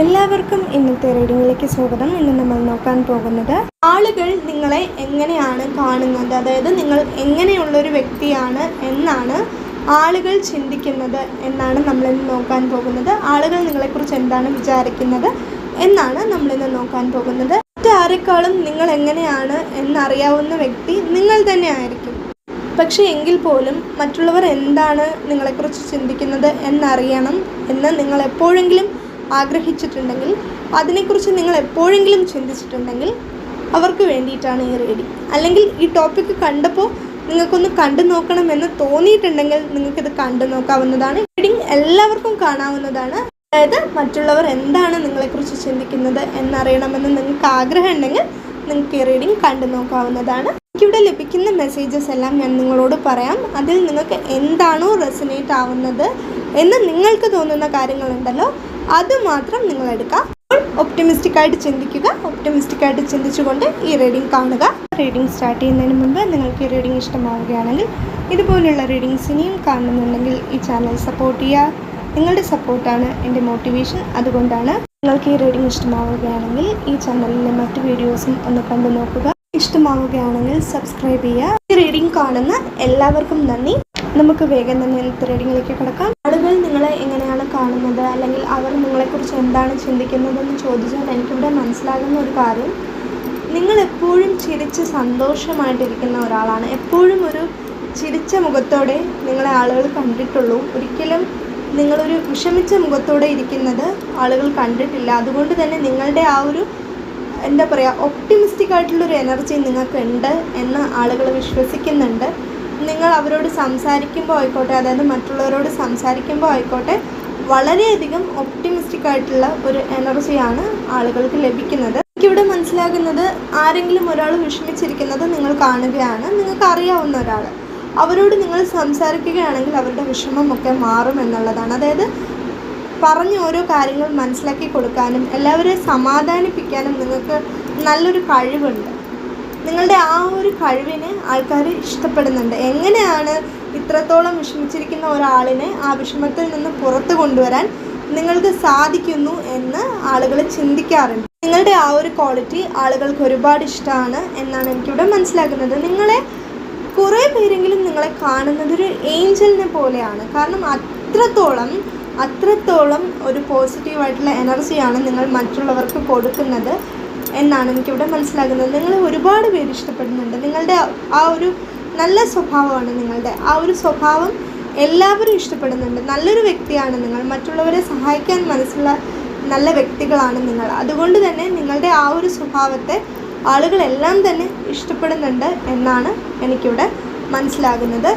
എല്ലാവർക്കും ഇന്നത്തെ റീഡിങ്ങിലേക്ക് സ്വാഗതം. ഇന്ന് നമ്മൾ നോക്കാൻ പോകുന്നത് ആളുകൾ നിങ്ങളെ എങ്ങനെയാണ് കാണുന്നത്? അതായത് നിങ്ങൾ എങ്ങനെയുള്ളൊരു വ്യക്തിയാണ് എന്നാണ് ആളുകൾ ചിന്തിക്കുന്നത് എന്നാണ് നമ്മളിന്ന് നോക്കാൻ പോകുന്നത്. ആളുകൾ നിങ്ങളെക്കുറിച്ച് എന്താണ് വിചാരിക്കുന്നത് എന്നാണ് നമ്മളിന്ന് നോക്കാൻ പോകുന്നത്. മറ്റാരെക്കാളും നിങ്ങൾ എങ്ങനെയാണ് എന്നറിയാവുന്ന വ്യക്തി നിങ്ങൾ തന്നെ ആയിരിക്കും. പക്ഷേ എങ്കിൽ പോലും മറ്റുള്ളവർ എന്താണ് നിങ്ങളെക്കുറിച്ച് ചിന്തിക്കുന്നത് എന്നറിയണം എന്ന് നിങ്ങൾ എപ്പോഴെങ്കിലും ആഗ്രഹിച്ചിട്ടുണ്ടെങ്കിൽ അതിനെക്കുറിച്ച് നിങ്ങൾ എപ്പോഴെങ്കിലും ചിന്തിച്ചിട്ടുണ്ടെങ്കിൽ അവർക്ക് വേണ്ടിയിട്ടാണ് ഈ റീഡിങ് അല്ലെങ്കിൽ ഈ ടോപ്പിക് കണ്ടപ്പോൾ നിങ്ങൾക്കൊന്ന് കണ്ടു നോക്കണമെന്ന് തോന്നിയിട്ടുണ്ടെങ്കിൽ നിങ്ങൾക്കിത് കണ്ടു നോക്കാവുന്നതാണ്. റീഡിങ് എല്ലാവർക്കും കാണാവുന്നതാണ്. അതായത് മറ്റുള്ളവർ എന്താണ് നിങ്ങളെക്കുറിച്ച് ചിന്തിക്കുന്നത് എന്നറിയണമെന്ന് നിങ്ങൾക്ക് ആഗ്രഹം ഉണ്ടെങ്കിൽ നിങ്ങൾക്ക് ഈ റീഡിങ് കണ്ടു നോക്കാവുന്നതാണ്. എനിക്കിവിടെ ലഭിക്കുന്ന മെസ്സേജസ് എല്ലാം ഞാൻ നിങ്ങളോട് പറയാം. അതിൽ നിങ്ങൾക്ക് എന്താണോ റെസനേറ്റ് ആവുന്നത് എന്ന് നിങ്ങൾക്ക് തോന്നുന്ന കാര്യങ്ങളുണ്ടല്ലോ. അത് മാത്രം നിങ്ങൾ എടുക്കുക ഒപ്റ്റിമിസ്റ്റിക് ആയിട്ട് ചിന്തിക്കുക. ഒപ്റ്റിമിസ്റ്റിക് ആയിട്ട് ചിന്തിച്ചുകൊണ്ട് ഈ റീഡിംഗ് കാണുക. റീഡിംഗ് സ്റ്റാർട്ട് ചെയ്യുന്നതിന് മുമ്പ് നിങ്ങൾക്ക് ഈ റീഡിംഗ് ഇഷ്ടമാവുകയാണെങ്കിൽ ഇതുപോലുള്ള റീഡിങ്സ് ഇനിയും കാണുന്നുണ്ടെങ്കിൽ ഈ ചാനൽ സപ്പോർട്ട് ചെയ്യുക. നിങ്ങളുടെ സപ്പോർട്ടാണ് എന്റെ മോട്ടിവേഷൻ അതുകൊണ്ടാണ് നിങ്ങൾക്ക് ഈ റീഡിംഗ് ഇഷ്ടമാവുകയാണെങ്കിൽ ഈ ചാനലിലെ മറ്റു വീഡിയോസും ഒന്ന് കണ്ടു നോക്കുക. ഇഷ്ടമാവുകയാണെങ്കിൽ സബ്സ്ക്രൈബ് ചെയ്യുക. ഈ റീഡിംഗ് കാണുന്ന എല്ലാവർക്കും നന്ദി. നമുക്ക് വേഗം തന്നെ ഇന്നത്തെ റീഡിങ്ങിലേക്ക് കിടക്കാം. നിങ്ങളെ എങ്ങനെയാണ് കാണുന്നത്? അല്ലെങ്കിൽ അവർ നിങ്ങളെക്കുറിച്ച് എന്താണ് ചിന്തിക്കുന്നതെന്ന് ചോദിച്ചാൽ എനിക്കിവിടെ മനസ്സിലാകുന്ന ഒരു കാര്യം നിങ്ങൾ എപ്പോഴും ചിരിച്ച് സന്തോഷമായിട്ടിരിക്കുന്ന ഒരാളാണ്. എപ്പോഴും ഒരു ചിരിച്ച മുഖത്തോടെ നിങ്ങളെ ആളുകൾ കണ്ടിട്ടുള്ളൂ. ഒരിക്കലും നിങ്ങളൊരു വിഷമിച്ച മുഖത്തോടെ ഇരിക്കുന്നത് ആളുകൾ കണ്ടിട്ടില്ല. അതുകൊണ്ട് തന്നെ നിങ്ങളുടെ ആ ഒരു എന്താ പറയുക ഒപ്റ്റിമിസ്റ്റിക് ആയിട്ടുള്ളൊരു എനർജി നിങ്ങൾക്കുണ്ട് എന്ന് ആളുകൾ വിശ്വസിക്കുന്നുണ്ട്. നിങ്ങൾ അവരോട് സംസാരിക്കുമ്പോൾ ആയിക്കോട്ടെ അതായത് മറ്റുള്ളവരോട് സംസാരിക്കുമ്പോൾ ആയിക്കോട്ടെ വളരെയധികം ഒപ്റ്റിമിസ്റ്റിക് ആയിട്ടുള്ള ഒരു എനർജിയാണ് ആളുകൾക്ക് ലഭിക്കുന്നത്. എനിക്കിവിടെ മനസ്സിലാകുന്നത് ആരെങ്കിലും ഒരാൾ വിഷമിച്ചിരിക്കുന്നത് നിങ്ങൾ കാണുകയാണ്. നിങ്ങൾക്ക് അറിയാവുന്ന ഒരാൾ. അവരോട് നിങ്ങൾ സംസാരിക്കുകയാണെങ്കിൽ അവരുടെ വിഷമമൊക്കെ മാറും എന്നുള്ളതാണ്. അതായത് പറഞ്ഞ് ഓരോ കാര്യങ്ങൾ മനസ്സിലാക്കി കൊടുക്കാനും എല്ലാവരെയും സമാധാനിപ്പിക്കാനും നിങ്ങൾക്ക് നല്ലൊരു കഴിവുണ്ട്. നിങ്ങളുടെ ആ ഒരു കഴിവിനെ ആൾക്കാർ ഇഷ്ടപ്പെടുന്നുണ്ട്. എങ്ങനെയാണ് ഇത്രത്തോളം വിഷമിച്ചിരിക്കുന്ന ഒരാളിനെ ആ വിഷമത്തിൽ നിന്ന് പുറത്തു കൊണ്ടുവരാൻ നിങ്ങൾക്ക് സാധിക്കുന്നു എന്ന് ആളുകൾ ചിന്തിക്കാറുണ്ട്. നിങ്ങളുടെ ആ ഒരു ക്വാളിറ്റി ആളുകൾക്ക് ഒരുപാട് ഇഷ്ടമാണ് എന്നാണ് എനിക്കിവിടെ മനസ്സിലാക്കുന്നത്. നിങ്ങളെ കുറേ പേരെങ്കിലും നിങ്ങളെ കാണുന്നത് ഒരു ഏഞ്ചലിനെ പോലെയാണ്. കാരണം അത്രത്തോളം അത്രത്തോളം ഒരു പോസിറ്റീവായിട്ടുള്ള എനർജിയാണ് നിങ്ങൾ മറ്റുള്ളവർക്ക് കൊടുക്കുന്നത്. എന്നാണ് എനിക്കിവിടെ മനസ്സിലാകുന്നത്. നിങ്ങളെ ഒരുപാട് പേര് ഇഷ്ടപ്പെടുന്നുണ്ട്. നിങ്ങളുടെ ആ ഒരു നല്ല സ്വഭാവമാണ് നിങ്ങളുടെ. ആ ഒരു സ്വഭാവം എല്ലാവരും ഇഷ്ടപ്പെടുന്നുണ്ട്. നല്ലൊരു വ്യക്തിയാണ് നിങ്ങൾ. മറ്റുള്ളവരെ സഹായിക്കാൻ മനസ്സുള്ള നല്ല വ്യക്തികളാണ് നിങ്ങൾ. അതുകൊണ്ട് തന്നെ നിങ്ങളുടെ ആ ഒരു സ്വഭാവത്തെ ആളുകളെല്ലാം തന്നെ ഇഷ്ടപ്പെടുന്നുണ്ട് എന്നാണ് എനിക്കിവിടെ മനസ്സിലാകുന്നത്.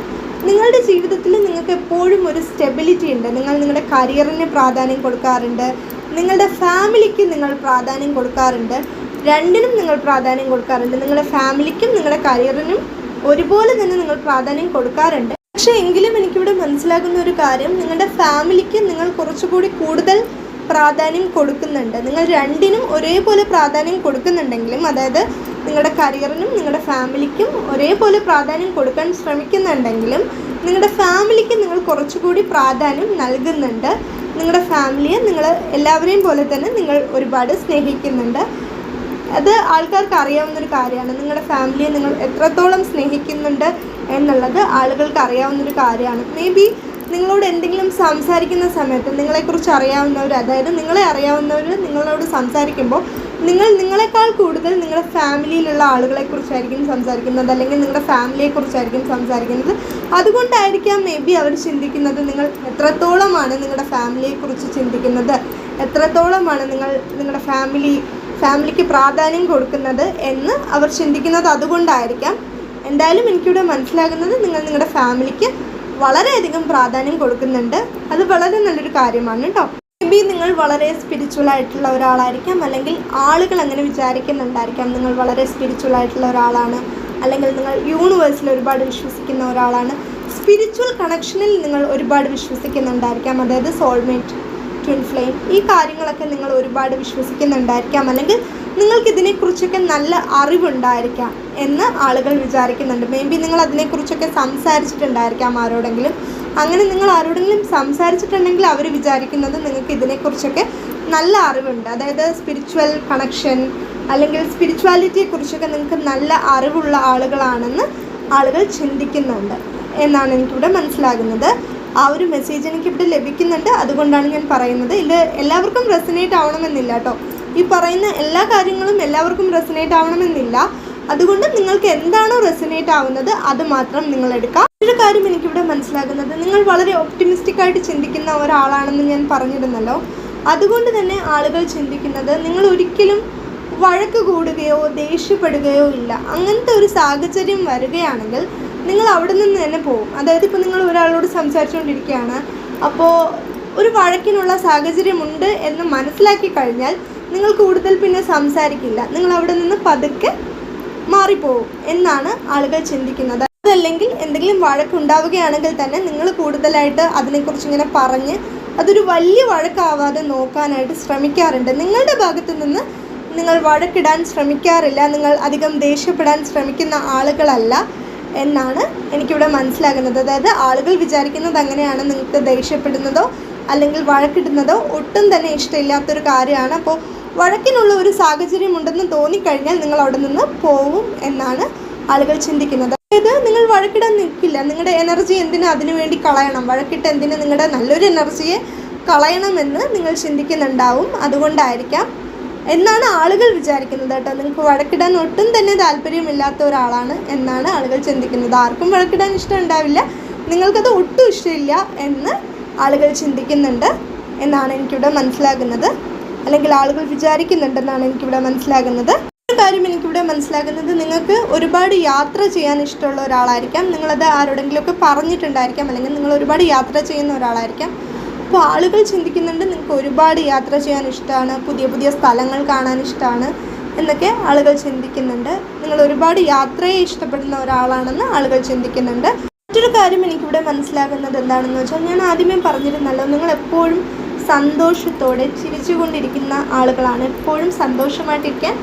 നിങ്ങളുടെ ജീവിതത്തിൽ നിങ്ങൾക്ക് എപ്പോഴും ഒരു സ്റ്റെബിലിറ്റി ഉണ്ട്. നിങ്ങൾ നിങ്ങളുടെ കരിയറിന് പ്രാധാന്യം കൊടുക്കാറുണ്ട്. നിങ്ങളുടെ ഫാമിലിക്ക് നിങ്ങൾ പ്രാധാന്യം കൊടുക്കാറുണ്ട്. രണ്ടിനും നിങ്ങൾ പ്രാധാന്യം കൊടുക്കാറുണ്ട്. നിങ്ങളുടെ ഫാമിലിക്കും നിങ്ങളുടെ കരിയറിനും ഒരുപോലെ തന്നെ നിങ്ങൾ പ്രാധാന്യം കൊടുക്കാറുണ്ട്. പക്ഷേ എങ്കിലും എനിക്കിവിടെ മനസ്സിലാകുന്ന ഒരു കാര്യം നിങ്ങളുടെ ഫാമിലിക്ക് നിങ്ങൾ കുറച്ചുകൂടി കൂടുതൽ പ്രാധാന്യം കൊടുക്കുന്നുണ്ട്. നിങ്ങൾ രണ്ടിനും ഒരേപോലെ പ്രാധാന്യം കൊടുക്കുന്നുണ്ടെങ്കിലും അതായത് നിങ്ങളുടെ കരിയറിനും നിങ്ങളുടെ ഫാമിലിക്കും ഒരേപോലെ പ്രാധാന്യം കൊടുക്കാൻ ശ്രമിക്കുന്നുണ്ടെങ്കിലും നിങ്ങളുടെ ഫാമിലിക്ക് നിങ്ങൾ കുറച്ചുകൂടി പ്രാധാന്യം നൽകുന്നുണ്ട്. നിങ്ങളുടെ ഫാമിലിയെ നിങ്ങൾ എല്ലാവരെയും പോലെ തന്നെ നിങ്ങൾ ഒരുപാട് സ്നേഹിക്കുന്നുണ്ട്. അത് ആൾക്കാർക്ക് അറിയാവുന്നൊരു കാര്യമാണ്. നിങ്ങളുടെ ഫാമിലിയെ നിങ്ങൾ എത്രത്തോളം സ്നേഹിക്കുന്നുണ്ട് എന്നുള്ളത് ആളുകൾക്ക് അറിയാവുന്നൊരു കാര്യമാണ്. മേ ബി നിങ്ങളോട് എന്തെങ്കിലും സംസാരിക്കുന്ന സമയത്ത് നിങ്ങളെക്കുറിച്ച് അറിയാവുന്നവർ അതായത് നിങ്ങളെ അറിയാവുന്നവർ നിങ്ങളോട് സംസാരിക്കുമ്പോൾ നിങ്ങൾ നിങ്ങളെക്കാൾ കൂടുതൽ നിങ്ങളുടെ ഫാമിലിയിലുള്ള ആളുകളെക്കുറിച്ചായിരിക്കും സംസാരിക്കുന്നത് അല്ലെങ്കിൽ നിങ്ങളുടെ ഫാമിലിയെക്കുറിച്ചായിരിക്കും സംസാരിക്കുന്നത്. അതുകൊണ്ടായിരിക്കാം മേ ബി അവർ ചിന്തിക്കുന്നത് നിങ്ങൾ എത്രത്തോളമാണ് നിങ്ങളുടെ ഫാമിലിയെക്കുറിച്ച് ചിന്തിക്കുന്നത്. എത്രത്തോളമാണ് നിങ്ങൾ നിങ്ങളുടെ ഫാമിലി ഫാമിലിക്ക് പ്രാധാന്യം കൊടുക്കുന്നത് എന്ന് അവർ ചിന്തിക്കുന്നത് അതുകൊണ്ടായിരിക്കാം. എന്തായാലും എനിക്കിവിടെ മനസ്സിലാകുന്നത് നിങ്ങൾ നിങ്ങളുടെ ഫാമിലിക്ക് വളരെയധികം പ്രാധാന്യം കൊടുക്കുന്നുണ്ട്. അത് വളരെ നല്ലൊരു കാര്യമാണ് കേട്ടോ. മേ ബി നിങ്ങൾ വളരെ സ്പിരിച്വൽ ആയിട്ടുള്ള ഒരാളായിരിക്കാം അല്ലെങ്കിൽ ആളുകൾ അങ്ങനെ വിചാരിക്കുന്നുണ്ടായിരിക്കാം നിങ്ങൾ വളരെ സ്പിരിച്വൽ ആയിട്ടുള്ള ഒരാളാണ് അല്ലെങ്കിൽ നിങ്ങൾ യൂണിവേഴ്സിൽ ഒരുപാട് വിശ്വസിക്കുന്ന ഒരാളാണ്. സ്പിരിച്വൽ കണക്ഷനിൽ നിങ്ങൾ ഒരുപാട് വിശ്വസിക്കുന്നുണ്ടായിരിക്കാം അതായത് സോൾമേറ്റ് ട്വിൻ ഫ്ലെയിം ഈ കാര്യങ്ങളൊക്കെ നിങ്ങൾ ഒരുപാട് വിശ്വസിക്കുന്നുണ്ടായിരിക്കാം. അല്ലെങ്കിൽ നിങ്ങൾക്ക് ഇതിനെക്കുറിച്ചൊക്കെ നല്ല അറിവുണ്ടായിരിക്കാം എന്ന് ആളുകൾ വിചാരിക്കുന്നുണ്ട്. മേ ബി നിങ്ങൾ അതിനെക്കുറിച്ചൊക്കെ സംസാരിച്ചിട്ടുണ്ടായിരിക്കാം ആരോടെങ്കിലും. അങ്ങനെ നിങ്ങൾ ആരോടെങ്കിലും സംസാരിച്ചിട്ടുണ്ടെങ്കിൽ അവർ വിചാരിക്കുന്നത് നിങ്ങൾക്ക് ഇതിനെക്കുറിച്ചൊക്കെ നല്ല അറിവുണ്ട്. അതായത് സ്പിരിച്വൽ കണക്ഷൻ അല്ലെങ്കിൽ സ്പിരിച്വാലിറ്റിയെക്കുറിച്ചൊക്കെ നിങ്ങൾക്ക് നല്ല അറിവുള്ള ആളുകളാണെന്ന് ആളുകൾ ചിന്തിക്കുന്നുണ്ട്. എന്നാണ് എനിക്കിവിടെ മനസ്സിലാകുന്നത്. ആ ഒരു മെസ്സേജ് എനിക്കിവിടെ ലഭിക്കുന്നുണ്ട്. അതുകൊണ്ടാണ് ഞാൻ പറയുന്നത്. ഇത് എല്ലാവർക്കും റെസിനേറ്റ് ആവണമെന്നില്ല കേട്ടോ. ഈ പറയുന്ന എല്ലാ കാര്യങ്ങളും എല്ലാവർക്കും റെസിനേറ്റ് ആവണമെന്നില്ല. അതുകൊണ്ട് നിങ്ങൾക്ക് എന്താണോ റെസിനേറ്റ് ആവുന്നത് അത് മാത്രം നിങ്ങൾ എടുക്കാം. ഒരു കാര്യം എനിക്കിവിടെ മനസ്സിലാകുന്നത്. നിങ്ങൾ വളരെ ഒപ്റ്റിമിസ്റ്റിക് ആയിട്ട് ചിന്തിക്കുന്ന ഒരാളാണെന്ന് ഞാൻ പറഞ്ഞിരുന്നല്ലോ. അതുകൊണ്ട് തന്നെ ആളുകൾ ചിന്തിക്കുന്നത് നിങ്ങൾ ഒരിക്കലും വഴക്ക് കൂടുകയോ ദേഷ്യപ്പെടുകയോ ഇല്ല. അങ്ങനത്തെ ഒരു സാഹചര്യം വരികയാണെങ്കിൽ നിങ്ങൾ അവിടെ നിന്ന് തന്നെ പോകും. അതായത് ഇപ്പോൾ നിങ്ങൾ ഒരാളോട് സംസാരിച്ചുകൊണ്ടിരിക്കുകയാണ്. അപ്പോൾ ഒരു വഴക്കിനുള്ള സാഹചര്യമുണ്ട് എന്ന് മനസ്സിലാക്കി കഴിഞ്ഞാൽ നിങ്ങൾ കൂടുതൽ പിന്നെ സംസാരിക്കില്ല. നിങ്ങൾ അവിടെ നിന്ന് പതുക്കെ മാറിപ്പോവും എന്നാണ് ആളുകൾ ചിന്തിക്കുന്നത്. അതല്ലെങ്കിൽ എന്തെങ്കിലും വഴക്കുണ്ടാവുകയാണെങ്കിൽ തന്നെ നിങ്ങൾ കൂടുതലായിട്ട് അതിനെക്കുറിച്ച് ഇങ്ങനെ പറഞ്ഞ് അതൊരു വലിയ വഴക്കാവാതെ നോക്കാനായിട്ട് ശ്രമിക്കാറുണ്ട്. നിങ്ങളുടെ ഭാഗത്തു നിന്ന് നിങ്ങൾ വഴക്കിടാൻ ശ്രമിക്കാറില്ല. നിങ്ങൾ അധികം ദേഷ്യപ്പെടാൻ ശ്രമിക്കുന്ന ആളുകളല്ല. എന്നാണ് എനിക്കിവിടെ മനസ്സിലാകുന്നത്. അതായത് ആളുകൾ വിചാരിക്കുന്നത് അങ്ങനെയാണ് നിങ്ങൾക്ക് ദേഷ്യപ്പെടുന്നതോ അല്ലെങ്കിൽ വഴക്കിടുന്നതോ ഒട്ടും തന്നെ ഇഷ്ടമില്ലാത്തൊരു കാര്യമാണ്. അപ്പോൾ വഴക്കിനുള്ള ഒരു സാഹചര്യം ഉണ്ടെന്ന് തോന്നിക്കഴിഞ്ഞാൽ നിങ്ങൾ അവിടെ നിന്ന് പോവും എന്നാണ് ആളുകൾ ചിന്തിക്കുന്നത്. അതായത് നിങ്ങൾ വഴക്കിടാൻ നിൽക്കില്ല. നിങ്ങളുടെ എനർജി എന്തിനു അതിനു വേണ്ടി കളയണം? വഴക്കിട്ട് എന്തിനു നിങ്ങളുടെ നല്ലൊരു എനർജിയെ കളയണമെന്ന് നിങ്ങൾ ചിന്തിക്കുന്നുണ്ടാവും. അതുകൊണ്ടായിരിക്കാം എന്നാണ് ആളുകൾ വിചാരിക്കുന്നത് കേട്ടോ. നിങ്ങൾക്ക് വഴക്കിടാൻ ഒട്ടും തന്നെ താല്പര്യമില്ലാത്ത ഒരാളാണ് എന്നാണ് ആളുകൾ ചിന്തിക്കുന്നത്. ആർക്കും വഴക്കിടാൻ ഇഷ്ടം ഉണ്ടാവില്ല നിങ്ങൾക്കത് ഒട്ടും ഇഷ്ടമില്ല എന്ന് ആളുകൾ ചിന്തിക്കുന്നുണ്ട് എന്നാണ് എനിക്കിവിടെ മനസ്സിലാകുന്നത്. അല്ലെങ്കിൽ ആളുകൾ വിചാരിക്കുന്നുണ്ടെന്നാണ് എനിക്കിവിടെ മനസ്സിലാകുന്നത്. കാര്യം എനിക്കിവിടെ മനസ്സിലാകുന്നത് നിങ്ങൾക്ക് ഒരുപാട് യാത്ര ചെയ്യാൻ ഇഷ്ടമുള്ള ഒരാളായിരിക്കാം. നിങ്ങളത് ആരോടെങ്കിലുമൊക്കെ പറഞ്ഞിട്ടുണ്ടായിരിക്കാം. അല്ലെങ്കിൽ നിങ്ങൾ ഒരുപാട് യാത്ര ചെയ്യുന്ന ഒരാളായിരിക്കാം. അപ്പോൾ ആളുകൾ ചിന്തിക്കുന്നുണ്ട് നിങ്ങൾക്ക് ഒരുപാട് യാത്ര ചെയ്യാൻ ഇഷ്ടമാണ് പുതിയ പുതിയ സ്ഥലങ്ങൾ കാണാൻ ഇഷ്ടമാണ് എന്നൊക്കെ ആളുകൾ ചിന്തിക്കുന്നുണ്ട്. നിങ്ങൾ ഒരുപാട് യാത്രയെ ഇഷ്ടപ്പെടുന്ന ഒരാളാണെന്ന് ആളുകൾ ചിന്തിക്കുന്നുണ്ട്. മറ്റൊരു കാര്യം എനിക്കിവിടെ മനസ്സിലാകുന്നത് എന്താണെന്ന് വെച്ചാൽ ഞാൻ ആദ്യമേ പറഞ്ഞിരുന്നല്ലോ നിങ്ങൾ എപ്പോഴും സന്തോഷത്തോടെ ചിരിച്ചുകൊണ്ടിരിക്കുന്ന ആളുകളാണ് എപ്പോഴും സന്തോഷമായിട്ടിരിക്കാൻ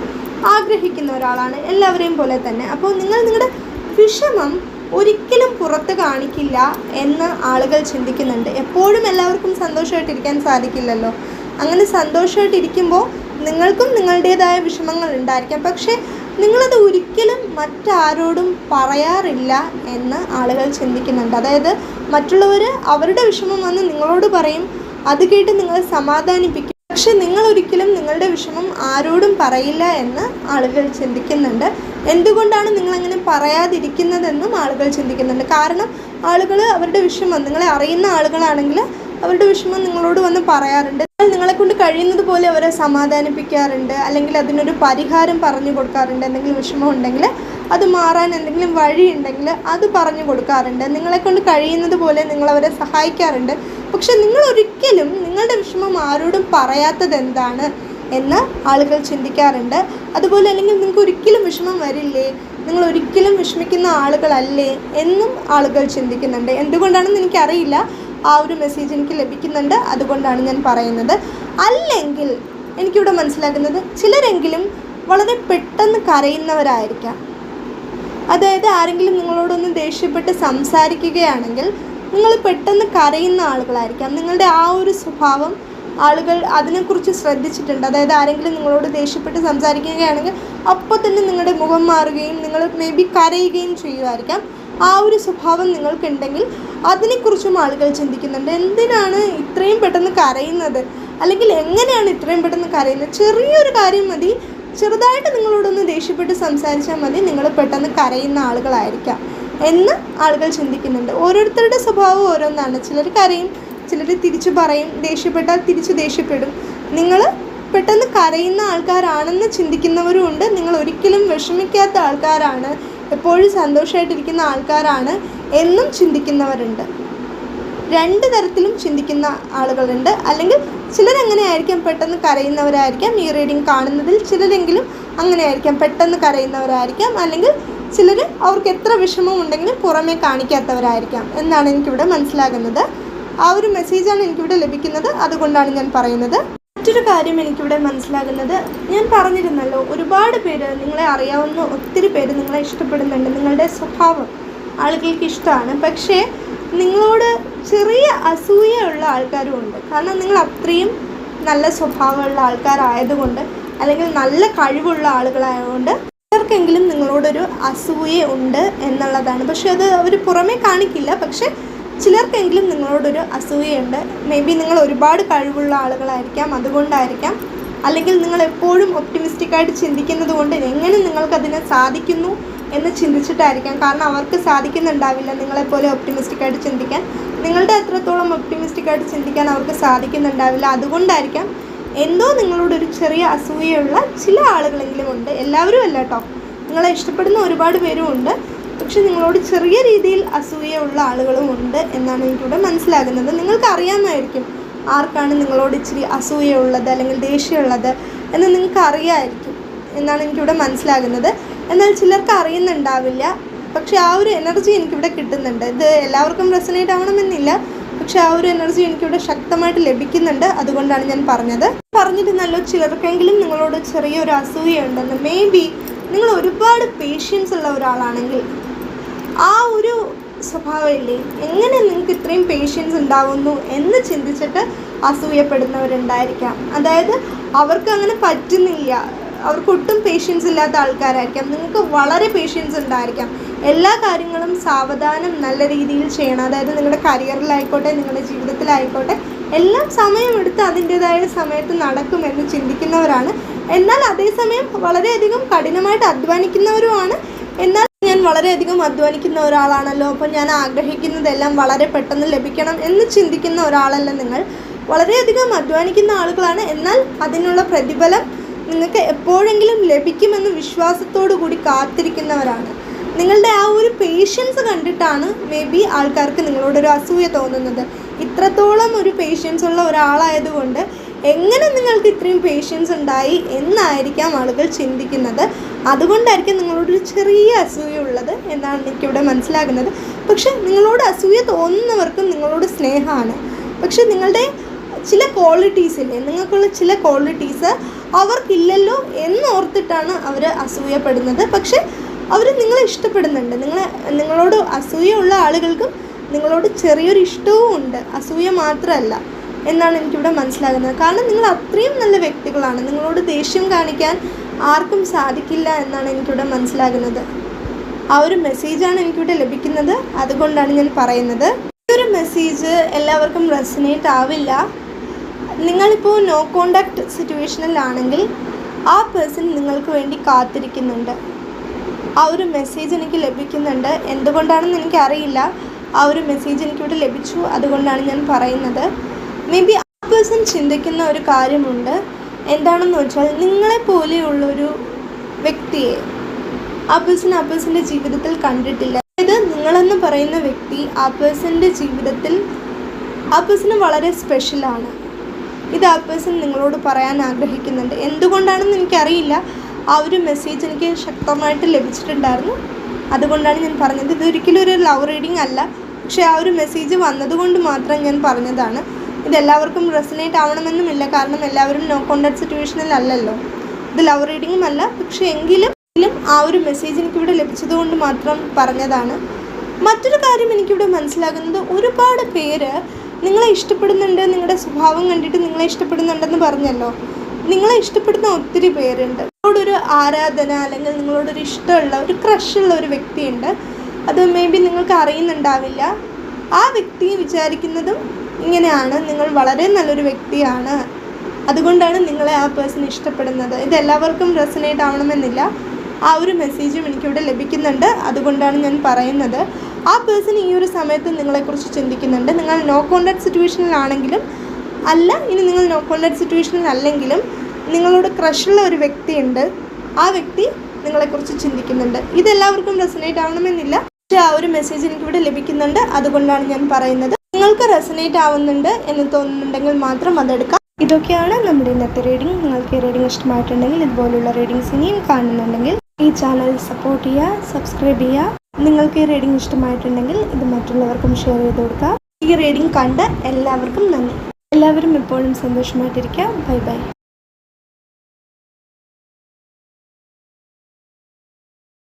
ആഗ്രഹിക്കുന്ന ഒരാളാണ് എല്ലാവരെയും പോലെ തന്നെ. അപ്പോൾ നിങ്ങൾ നിങ്ങളുടെ വിഷമം ഒരിക്കലും പുറത്ത് കാണിക്കില്ല എന്ന് ആളുകൾ ചിന്തിക്കുന്നുണ്ട്. എപ്പോഴും എല്ലാവർക്കും സന്തോഷമായിട്ടിരിക്കാൻ സാധിക്കില്ലല്ലോ. അങ്ങനെ സന്തോഷമായിട്ടിരിക്കുമ്പോൾ നിങ്ങൾക്കും നിങ്ങളുടേതായ വിഷമങ്ങൾ ഉണ്ടായിരിക്കാം. പക്ഷേ നിങ്ങളത് ഒരിക്കലും മറ്റാരോടും പറയാറില്ല എന്ന് ആളുകൾ ചിന്തിക്കുന്നുണ്ട്. അതായത് മറ്റുള്ളവർ അവരുടെ വിഷമം വന്ന് നിങ്ങളോട് പറയും. അത് കേട്ട് നിങ്ങൾ സമാധാനിപ്പിക്കും. പക്ഷെ നിങ്ങൾ ഒരിക്കലും നിങ്ങളുടെ വിഷമം ആരോടും പറയില്ല എന്ന് ആളുകൾ ചിന്തിക്കുന്നുണ്ട്. എന്തുകൊണ്ടാണ് നിങ്ങളങ്ങനെ പറയാതിരിക്കുന്നതെന്നും ആളുകൾ ചിന്തിക്കുന്നുണ്ട്. കാരണം ആളുകൾ അവരുടെ വിഷമം നിങ്ങളെ അറിയുന്ന ആളുകളാണെങ്കിൽ അവരുടെ വിഷമം നിങ്ങളോട് വന്ന് പറയാറുണ്ട്. നിങ്ങളെ കൊണ്ട് കഴിയുന്നത് പോലെ അവരെ സമാധാനിപ്പിക്കാറുണ്ട്. അല്ലെങ്കിൽ അതിനൊരു പരിഹാരം പറഞ്ഞു കൊടുക്കാറുണ്ട്. എന്തെങ്കിലും വിഷമം ഉണ്ടെങ്കിൽ അത് മാറാൻ എന്തെങ്കിലും വഴിയുണ്ടെങ്കിൽ അത് പറഞ്ഞു കൊടുക്കാറുണ്ട്. നിങ്ങളെ കൊണ്ട് കഴിയുന്നത് പോലെ നിങ്ങളവരെ സഹായിക്കാറുണ്ട്. പക്ഷെ നിങ്ങൾ ഒരിക്കലും നിങ്ങളുടെ വിഷമം ആരോടും പറയാത്തത് എന്താണ് എന്ന് ആളുകൾ ചിന്തിക്കാറുണ്ട്. അതുപോലെ അല്ലെങ്കിൽ നിങ്ങൾക്ക് ഒരിക്കലും വിഷമം വരില്ലേ? നിങ്ങൾ ഒരിക്കലും വിഷമിക്കുന്ന ആളുകളല്ലേ എന്നും ആളുകൾ ചിന്തിക്കുന്നുണ്ട്. എന്തുകൊണ്ടാണെന്ന് എനിക്കറിയില്ല. ആ ഒരു മെസ്സേജ് എനിക്ക് ലഭിക്കുന്നുണ്ട്. അതുകൊണ്ടാണ് ഞാൻ പറയുന്നത്. അല്ലെങ്കിൽ എനിക്കിവിടെ മനസ്സിലാക്കുന്നത് ചിലരെങ്കിലും വളരെ പെട്ടെന്ന് കരയുന്നവരായിരിക്കാം. അതായത് ആരെങ്കിലും നിങ്ങളോടൊന്ന് ദേഷ്യപ്പെട്ട് സംസാരിക്കുകയാണെങ്കിൽ നിങ്ങൾ പെട്ടെന്ന് കരയുന്ന ആളുകളായിരിക്കാം. നിങ്ങളുടെ ആ ഒരു സ്വഭാവം ആളുകൾ അതിനെക്കുറിച്ച് ശ്രദ്ധിച്ചിട്ടുണ്ട്. അതായത് ആരെങ്കിലും നിങ്ങളോട് ദേഷ്യപ്പെട്ട് സംസാരിക്കുകയാണെങ്കിൽ അപ്പോൾ തന്നെ നിങ്ങളുടെ മുഖം മാറുകയും നിങ്ങൾ മേ ബി കരയുകയും ചെയ്യുമായിരിക്കാം ആ ഒരു സ്വഭാവം നിങ്ങൾക്കുണ്ടെങ്കിൽ അതിനെക്കുറിച്ചും ആളുകൾ ചിന്തിക്കുന്നുണ്ട്. എന്തിനാണ് ഇത്രയും പെട്ടെന്ന് കരയുന്നത്? അല്ലെങ്കിൽ എങ്ങനെയാണ് ഇത്രയും പെട്ടെന്ന് കരയുന്നത്? ചെറിയൊരു കാര്യം മതി. ചെറുതായിട്ട് നിങ്ങളോടൊന്ന് ദേഷ്യപ്പെട്ട് സംസാരിച്ചാൽ മതി. നിങ്ങൾ പെട്ടെന്ന് കരയുന്ന ആളുകളായിരിക്കാം. എന്ന് ആളുകൾ ചിന്തിക്കുന്നുണ്ട്. ഓരോരുത്തരുടെ സ്വഭാവം ഓരോന്നാണ്. ചിലർ കരയും ചിലർ തിരിച്ചു പറയും ദേഷ്യപ്പെട്ടാൽ തിരിച്ചു ദേഷ്യപ്പെടും. നിങ്ങൾ പെട്ടെന്ന് കരയുന്ന ആൾക്കാരാണെന്ന് ചിന്തിക്കുന്നവരും ഉണ്ട്. നിങ്ങൾ ഒരിക്കലും വിഷമിക്കാത്ത ആൾക്കാരാണ്. എപ്പോഴും സന്തോഷമായിട്ടിരിക്കുന്ന ആൾക്കാരാണ് എന്നും ചിന്തിക്കുന്നവരുണ്ട്. രണ്ട് തരത്തിലും ചിന്തിക്കുന്ന ആളുകളുണ്ട്. അല്ലെങ്കിൽ ചിലരങ്ങനെ ആയിരിക്കാം പെട്ടെന്ന് കരയുന്നവരായിരിക്കാം. ഈ റീഡിങ് കാണുന്നതിൽ ചിലരെങ്കിലും അങ്ങനെ ആയിരിക്കാം പെട്ടെന്ന് കരയുന്നവരായിരിക്കാം. അല്ലെങ്കിൽ ചിലർ അവർക്ക് എത്ര വിഷമം ഉണ്ടെങ്കിലും പുറമേ കാണിക്കാത്തവരായിരിക്കാം എന്നാണ് എനിക്കിവിടെ മനസ്സിലാകുന്നത്. ആ ഒരു മെസ്സേജാണ് എനിക്കിവിടെ ലഭിക്കുന്നത്. അതുകൊണ്ടാണ് ഞാൻ പറയുന്നത്. മറ്റൊരു കാര്യം എനിക്കിവിടെ മനസ്സിലാകുന്നത്. ഞാൻ പറഞ്ഞിരുന്നല്ലോ ഒരുപാട് പേര് നിങ്ങളെ അറിയാവുന്ന ഒത്തിരി പേര് നിങ്ങളെ ഇഷ്ടപ്പെടുന്നുണ്ട്. നിങ്ങളുടെ സ്വഭാവം ആളുകൾക്ക് ഇഷ്ടമാണ്. പക്ഷേ നിങ്ങളോട് ചെറിയ അസൂയുള്ള ആൾക്കാരും ഉണ്ട്. കാരണം നിങ്ങൾ അത്രയും നല്ല സ്വഭാവമുള്ള ആൾക്കാരായതുകൊണ്ട് അല്ലെങ്കിൽ നല്ല കഴിവുള്ള ആളുകളായതുകൊണ്ട് ചിലർക്കെങ്കിലും നിങ്ങളോടൊരു അസൂയ ഉണ്ട് എന്നുള്ളതാണ്. പക്ഷെ അത് അവർ പുറമേ കാണിക്കില്ല. പക്ഷെ ചിലർക്കെങ്കിലും നിങ്ങളോടൊരു അസൂയയുണ്ട്. മേ ബി നിങ്ങൾ ഒരുപാട് കഴിവുള്ള ആളുകളായിരിക്കാം അതുകൊണ്ടായിരിക്കാം. അല്ലെങ്കിൽ നിങ്ങൾ എപ്പോഴും ഒപ്റ്റിമിസ്റ്റിക് ആയിട്ട് ചിന്തിക്കുന്നത് കൊണ്ട് എങ്ങനെ നിങ്ങൾക്കതിനെ സാധിക്കുന്നു എന്ന് ചിന്തിച്ചിട്ടായിരിക്കാം. കാരണം അവർക്ക് സാധിക്കുന്നുണ്ടാവില്ല നിങ്ങളെപ്പോലെ ഒപ്റ്റിമിസ്റ്റിക് ആയിട്ട് ചിന്തിക്കാൻ. നിങ്ങളുടെ എത്രത്തോളം ഒപ്റ്റിമിസ്റ്റിക് ആയിട്ട് ചിന്തിക്കാൻ അവർക്ക് സാധിക്കുന്നുണ്ടാവില്ല. അതുകൊണ്ടായിരിക്കാം എന്തോ നിങ്ങളോട് ഒരു ചെറിയ അസൂയയുള്ള ചില ആളുകളെങ്കിലും ഉണ്ട്. എല്ലാവരും അല്ല കേട്ടോ നിങ്ങളെ ഇഷ്ടപ്പെടുന്ന ഒരുപാട് പേരും ഉണ്ട്. പക്ഷെ നിങ്ങളോട് ചെറിയ രീതിയിൽ അസൂയയുള്ള ആളുകളും ഉണ്ട് എന്നാണ് എനിക്കിവിടെ മനസ്സിലാകുന്നത്. നിങ്ങൾക്ക് അറിയാമെന്നായിരിക്കും ആർക്കാണ് നിങ്ങളോട് ഇച്ചിരി അസൂയുള്ളത് അല്ലെങ്കിൽ ദേഷ്യമുള്ളത് എന്ന് നിങ്ങൾക്ക് അറിയാമായിരിക്കും എന്നാണ് എനിക്കിവിടെ മനസ്സിലാകുന്നത്. എന്നാൽ ചിലർക്ക് അറിയുന്നുണ്ടാവില്ല. പക്ഷെ ആ ഒരു എനർജി എനിക്കിവിടെ കിട്ടുന്നുണ്ട്. ഇത് എല്ലാവർക്കും റെസനേറ്റ് ആവണമെന്നില്ല. പക്ഷെ ആ ഒരു എനർജി എനിക്കിവിടെ ശക്തമായിട്ട് ലഭിക്കുന്നുണ്ട്. അതുകൊണ്ടാണ് ഞാൻ പറഞ്ഞത്. പറഞ്ഞിരുന്നല്ലോ ചിലർക്കെങ്കിലും നിങ്ങളോട് ചെറിയൊരു അസൂയുണ്ടെന്ന് മേ ബി നിങ്ങൾ ഒരുപാട് പേഷ്യൻസ് ഉള്ള ഒരാളാണെങ്കിൽ ആ ഒരു സ്വഭാവമില്ലേ? എങ്ങനെ നിങ്ങൾക്ക് ഇത്രയും പേഷ്യൻസ് ഉണ്ടാവുന്നു എന്ന് ചിന്തിച്ചിട്ട് അസൂയപ്പെടുന്നവരുണ്ടായിരിക്കാം. അതായത് അവർക്ക് അങ്ങനെ പറ്റുന്നില്ല. അവർക്ക് ഒട്ടും പേഷ്യൻസ് ഇല്ലാത്ത ആൾക്കാരായിരിക്കാം. നിങ്ങൾക്ക് വളരെ പേഷ്യൻസ് ഉണ്ടായിരിക്കാം. എല്ലാ കാര്യങ്ങളും സാവധാനം നല്ല രീതിയിൽ ചെയ്യണം. അതായത് നിങ്ങളുടെ കരിയറിലായിക്കോട്ടെ നിങ്ങളുടെ ജീവിതത്തിലായിക്കോട്ടെ എല്ലാം സമയമെടുത്ത് അതിന്റെതായ സമയത്ത് നടക്കുമെന്ന് ചിന്തിക്കുന്നവരാണ്. എന്നാൽ അതേസമയം വളരെയധികം കഠിനമായിട്ട് അധ്വാനിക്കുന്നവരുമാണ്. എന്നാൽ ഞാൻ വളരെയധികം അധ്വാനിക്കുന്ന ഒരാളാണല്ലോ. അപ്പോൾ ഞാൻ ആഗ്രഹിക്കുന്നതെല്ലാം വളരെ പെട്ടെന്ന് ലഭിക്കണം എന്ന് ചിന്തിക്കുന്ന ഒരാളല്ല നിങ്ങൾ. വളരെയധികം അധ്വാനിക്കുന്ന ആളുകളാണ്. എന്നാൽ അതിനുള്ള പ്രതിഫലം നിങ്ങൾക്ക് എപ്പോഴെങ്കിലും ലഭിക്കുമെന്ന് വിശ്വാസത്തോടു കൂടി കാത്തിരിക്കുന്നവരാണ്. നിങ്ങളുടെ ആ ഒരു പേഷ്യൻസ് കണ്ടിട്ടാണ് മേ ബി ആൾക്കാർക്ക് നിങ്ങളോടൊരു അസൂയ തോന്നുന്നത്. ഇത്രത്തോളം ഒരു പേഷ്യൻസ് ഉള്ള ഒരാളായതുകൊണ്ട് എങ്ങനെ നിങ്ങൾക്ക് ഇത്രയും പേഷ്യൻസ് ഉണ്ടായി എന്നായിരിക്കാം ആളുകൾ ചിന്തിക്കുന്നത്. അതുകൊണ്ടായിരിക്കും നിങ്ങളോടൊരു ചെറിയ അസൂയ ഉള്ളത് എന്നാണ് എനിക്കിവിടെ മനസ്സിലാകുന്നത്. പക്ഷെ നിങ്ങളോട് അസൂയ തോന്നുന്നവർക്കും നിങ്ങളോട് സ്നേഹമാണ്. പക്ഷെ നിങ്ങളുടെ ചില ക്വാളിറ്റീസ് നിങ്ങൾക്കുള്ള ചില ക്വാളിറ്റീസ് അവർക്കില്ലല്ലോ എന്നോർത്തിട്ടാണ് അവർ അസൂയപ്പെടുന്നത്. പക്ഷെ അവർ നിങ്ങളെ ഇഷ്ടപ്പെടുന്നുണ്ട്. നിങ്ങളെ നിങ്ങളോട് അസൂയുള്ള ആളുകൾക്കും നിങ്ങളോട് ചെറിയൊരു ഇഷ്ടവും ഉണ്ട്. അസൂയ മാത്രമല്ല എന്നാണ് എനിക്കിവിടെ മനസ്സിലാകുന്നത്. കാരണം നിങ്ങൾ അത്രയും നല്ല വ്യക്തികളാണ്. നിങ്ങളോട് ദേഷ്യം കാണിക്കാൻ ആർക്കും സാധിക്കില്ല എന്നാണ് എനിക്കിവിടെ മനസ്സിലാകുന്നത്. ആ ഒരു മെസ്സേജാണ് എനിക്കിവിടെ ലഭിക്കുന്നത്. അതുകൊണ്ടാണ് ഞാൻ പറയുന്നത്. ഈ ഒരു മെസ്സേജ് എല്ലാവർക്കും റെസിനേറ്റ് ആവില്ല. നിങ്ങളിപ്പോൾ നോ കോണ്ടാക്ട് സിറ്റുവേഷനിലാണെങ്കിൽ ആ പേഴ്സൺ നിങ്ങൾക്ക് വേണ്ടി കാത്തിരിക്കുന്നുണ്ട്. ആ ഒരു മെസ്സേജ് എനിക്ക് ലഭിക്കുന്നുണ്ട്. എന്തുകൊണ്ടാണെന്ന് എനിക്കറിയില്ല. ആ ഒരു മെസ്സേജ് എനിക്കിവിടെ ലഭിച്ചു. അതുകൊണ്ടാണ് ഞാൻ പറയുന്നത്. മേ ബി ആ പേഴ്സൺ ചിന്തിക്കുന്ന ഒരു കാര്യമുണ്ട്. എന്താണെന്ന് വെച്ചാൽ നിങ്ങളെ പോലെയുള്ളൊരു വ്യക്തിയെ ആ പേഴ്സൺ ആ പേഴ്സന്റെ ജീവിതത്തിൽ കണ്ടിട്ടില്ല. അതായത് നിങ്ങളെന്ന് പറയുന്ന വ്യക്തി ആ പേഴ്സന്റെ ജീവിതത്തിൽ ആ പേഴ്സണ് വളരെ സ്പെഷ്യലാണ് ഇത് ആ പേഴ്സൺ നിങ്ങളോട് പറയാൻ ആഗ്രഹിക്കുന്നുണ്ട്. എന്തുകൊണ്ടാണെന്ന് എനിക്കറിയില്ല. ആ ഒരു മെസ്സേജ് എനിക്ക് ശക്തമായിട്ട് ലഭിച്ചിട്ടുണ്ടായിരുന്നു. അതുകൊണ്ടാണ് ഞാൻ പറഞ്ഞത് ഇതൊരിക്കലും ഒരു ലവ് റീഡിംഗ് അല്ല. പക്ഷേ ആ ഒരു മെസ്സേജ് വന്നതുകൊണ്ട് മാത്രം ഞാൻ പറഞ്ഞതാണ്. ഇതെല്ലാവർക്കും റെസനേറ്റ് ആവണമെന്നുമില്ല കാരണം എല്ലാവരും നോ കോണ്ടാക്ട് സിറ്റുവേഷനിലല്ലല്ലോ ഇത് ലവ് റീഡിങ്ങും അല്ല. പക്ഷേ എങ്കിലും ആ ഒരു മെസ്സേജ് എനിക്കിവിടെ ലഭിച്ചതുകൊണ്ട് മാത്രം പറഞ്ഞതാണ്. മറ്റൊരു കാര്യം എനിക്കിവിടെ മനസ്സിലാകുന്നത് ഒരുപാട് പേര് നിങ്ങളെ ഇഷ്ടപ്പെടുന്നുണ്ട് നിങ്ങളുടെ സ്വഭാവം കണ്ടിട്ട് നിങ്ങളെ ഇഷ്ടപ്പെടുന്നുണ്ടെന്ന് പറഞ്ഞല്ലോ. നിങ്ങളെ ഇഷ്ടപ്പെടുന്ന ഒത്തിരി പേരുണ്ട്. നിങ്ങളോടൊരു ആരാധന അല്ലെങ്കിൽ നിങ്ങളോടൊരു ഇഷ്ടമുള്ള ഒരു ക്രഷുള്ള ഒരു വ്യക്തിയുണ്ട്. അത് മേ ബി നിങ്ങൾക്ക് അറിയുന്നുണ്ടാവില്ല. ആ വ്യക്തി വിചാരിക്കുന്നതും ഇങ്ങനെയാണ്. നിങ്ങൾ വളരെ നല്ലൊരു വ്യക്തിയാണ്. അതുകൊണ്ടാണ് നിങ്ങളെ ആ പേഴ്സൺ ഇഷ്ടപ്പെടുന്നത്. ഇത് എല്ലാവർക്കും റെസനേറ്റ് ആവണമെന്നില്ല. ആ ഒരു മെസ്സേജും എനിക്കിവിടെ ലഭിക്കുന്നുണ്ട്. അതുകൊണ്ടാണ് ഞാൻ പറയുന്നത്. ആ പേഴ്സൺ ഈ ഒരു സമയത്ത് നിങ്ങളെക്കുറിച്ച് ചിന്തിക്കുന്നുണ്ട്. നിങ്ങൾ നോ കോണ്ടാക്ട് സിറ്റുവേഷനിലാണെങ്കിലും അല്ല ഇനി നിങ്ങൾ നോ കോണ്ടാക്ട് സിറ്റുവേഷനിൽ അല്ലെങ്കിലും നിങ്ങളോട് ക്രഷുള്ള ഒരു വ്യക്തിയുണ്ട്. ആ വ്യക്തി നിങ്ങളെക്കുറിച്ച് ചിന്തിക്കുന്നുണ്ട്. ഇതെല്ലാവർക്കും റെസനേറ്റ് ആവണമെന്നില്ല. പക്ഷേ ആ ഒരു മെസ്സേജ് എനിക്കിവിടെ ലഭിക്കുന്നുണ്ട്. അതുകൊണ്ടാണ് ഞാൻ പറയുന്നത്. നിങ്ങൾക്ക് റെസനേറ്റ് ആവുന്നുണ്ട് എന്ന് തോന്നുന്നുണ്ടെങ്കിൽ മാത്രം അതെടുക്കാം. ഇതൊക്കെയാണ് നമ്മുടെ ഇന്നത്തെ റീഡിംഗ് നിങ്ങൾക്ക് ഈ റീഡിംഗ് ഇഷ്ടമായിട്ടുണ്ടെങ്കിൽ ഇതുപോലുള്ള റീഡിങ്സ് ഇനിയും കാണുന്നുണ്ടെങ്കിൽ ഈ ചാനൽ സപ്പോർട്ട് ചെയ്യുക സബ്സ്ക്രൈബ് ചെയ്യുക. നിങ്ങൾക്ക് ഈ റീഡിംഗ് ഇഷ്ടമായിട്ടുണ്ടെങ്കിൽ ഇത് മറ്റുള്ളവർക്കും ഷെയർ ചെയ്ത് കൊടുക്കുക. ഈ റീഡിംഗ് കണ്ട എല്ലാവർക്കും നന്ദി. എല്ലാവരും എപ്പോഴും സന്തോഷമായിട്ടിരിക്കുക. Bye bye